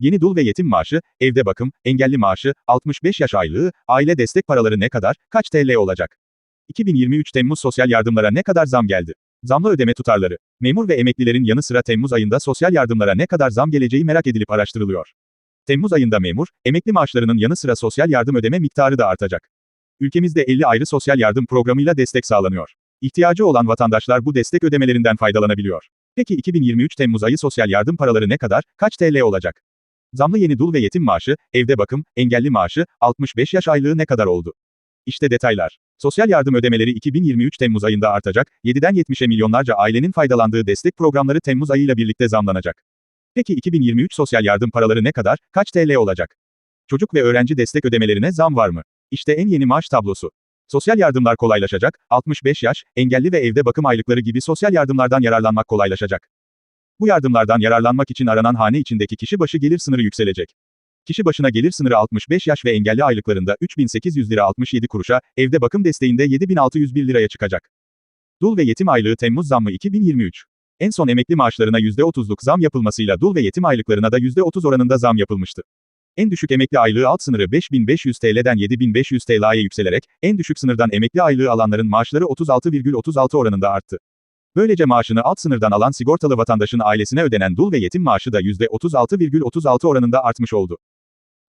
Yeni dul ve yetim maaşı, evde bakım, engelli maaşı, 65 yaş aylığı, aile destek paraları ne kadar, kaç TL olacak? 2023 Temmuz sosyal yardımlara ne kadar zam geldi? Zamlı ödeme tutarları. Memur ve emeklilerin yanı sıra Temmuz ayında sosyal yardımlara ne kadar zam geleceği merak edilip araştırılıyor. Temmuz ayında memur, emekli maaşlarının yanı sıra sosyal yardım ödeme miktarı da artacak. Ülkemizde 50 ayrı sosyal yardım programıyla destek sağlanıyor. İhtiyacı olan vatandaşlar bu destek ödemelerinden faydalanabiliyor. Peki 2023 Temmuz ayı sosyal yardım paraları ne kadar, kaç TL olacak? Zamlı yeni dul ve yetim maaşı, evde bakım, engelli maaşı, 65 yaş aylığı ne kadar oldu? İşte detaylar. Sosyal yardım ödemeleri 2023 Temmuz ayında artacak, 7'den 70'e milyonlarca ailenin faydalandığı destek programları Temmuz ayıyla birlikte zamlanacak. Peki 2023 sosyal yardım paraları ne kadar, kaç TL olacak? Çocuk ve öğrenci destek ödemelerine zam var mı? İşte en yeni maaş tablosu. Sosyal yardımlar kolaylaşacak, 65 yaş, engelli ve evde bakım aylıkları gibi sosyal yardımlardan yararlanmak kolaylaşacak. Bu yardımlardan yararlanmak için aranan hane içindeki kişi başı gelir sınırı yükselecek. Kişi başına gelir sınırı 65 yaş ve engelli aylıklarında 3800 lira 67 kuruşa, evde bakım desteğinde 7601 liraya çıkacak. Dul ve yetim aylığı Temmuz zammı 2023. En son emekli maaşlarına %30'luk zam yapılmasıyla dul ve yetim aylıklarına da %30 oranında zam yapılmıştı. En düşük emekli aylığı alt sınırı 5500 TL'den 7500 TL'ye yükselerek, en düşük sınırdan emekli aylığı alanların maaşları 36,36 oranında arttı. Böylece maaşını alt sınırdan alan sigortalı vatandaşın ailesine ödenen dul ve yetim maaşı da %36,36 oranında artmış oldu.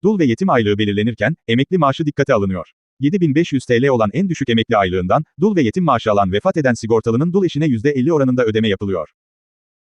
Dul ve yetim aylığı belirlenirken, emekli maaşı dikkate alınıyor. 7500 TL olan en düşük emekli aylığından, dul ve yetim maaşı alan vefat eden sigortalının dul eşine %50 oranında ödeme yapılıyor.